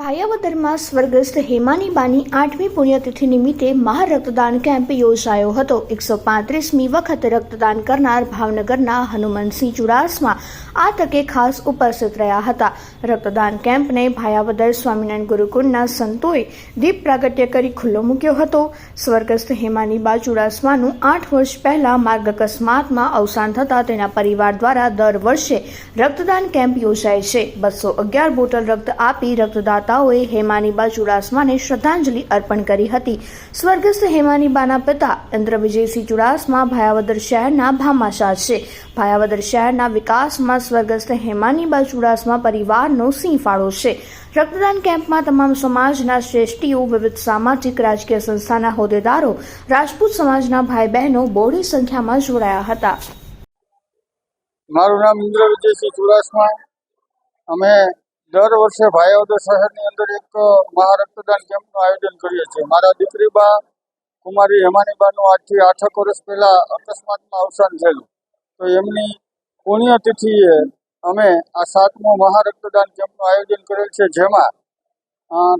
ભાયાવદરમાં સ્વર્ગસ્થ હેમાની બાની આઠમી પુણ્યતિથિ નિમિત્તે મહારક્તદાન કેમ્પ યોજાયો હતો. એકસો પાંત્રીસમી વખત રક્તદાન કરનાર ભાવનગરના હનુમાનસિંહ ચુડાસમા આ તકે ખાસ ઉપસ્થિત રહ્યા હતા. રક્તદાન કેમ્પને ભાયાવદર સ્વામિનારાયણ ગુરુકુળના સંતોએ દીપ પ્રાગટ્ય કરી ખુલ્લો મૂક્યો હતો. સ્વર્ગસ્થ હેમાની બા ચુડાસમાનું આઠ વર્ષ પહેલા માર્ગ અકસ્માતમાં અવસાન થતાં તેના પરિવાર દ્વારા દર વર્ષે રક્તદાન કેમ્પ યોજાય છે. બસો અગિયાર બોટલ રક્ત આપી રક્તદાતાઓએ હેમાનીબા ચુડાસમાને શ્રદ્ધાંજલિ અર્પણ કરી હતી. સ્વર્ગસ્થ હેમાનીબાના પિતા ઇન્દ્રવિજયસિંહ ચુડાસમા ભાયાવદર શહેરના ભામાશાહ છે. ભાયાવદર શહેરના વિકાસમાં સ્વર્ગસ્થ હેમાનીબા ચુડાસમા પરિવારનો સિંહ ફાળો છે. રક્તદાન કેમ્પમાં તમામ સમાજના શ્રેષ્ઠીઓ, વિવિધ સામાજિક, રાજકીય સંસ્થાના હોદ્દેદારો, રાજપૂત સમાજના ભાઈ બહેનો બહોળી સંખ્યામાં જોડાયા હતા. મારું નામ ઇન્દ્ર વિજયસિંહ ચુડાસમા. અમે દર વર્ષે ભાયાવદર શહેરની અંદર એક મહારક્તદાન કેમ્પનું આયોજન કરીએ છીએ. મારા દીકરી બા, કુમારી હેમાનીબાનું આજથી આઠક વર્ષ પહેલાં અકસ્માતમાં અવસાન થયેલું. તો એમની પુણ્યતિથિએ અમે આ સાતમો મહારક્તદાન કેમ્પનું આયોજન કરેલ છે, જેમાં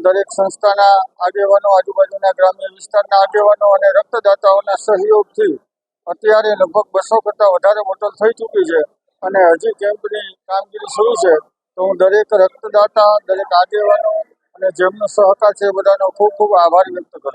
દરેક સંસ્થાના આગેવાનો, આજુબાજુના ગ્રામ્ય વિસ્તારના આગેવાનો અને રક્તદાતાઓના સહયોગથી અત્યારે લગભગ બસો કરતાં વધારે બોટલ થઈ ચૂકી છે અને હજી કેમ્પની કામગીરી શરૂ છે. તો હું દરેક રક્તદાતા, દરેક આગેવાનો અને જેમનો સહકાર છે બધાનો ખૂબ ખૂબ આભાર વ્યક્ત કરું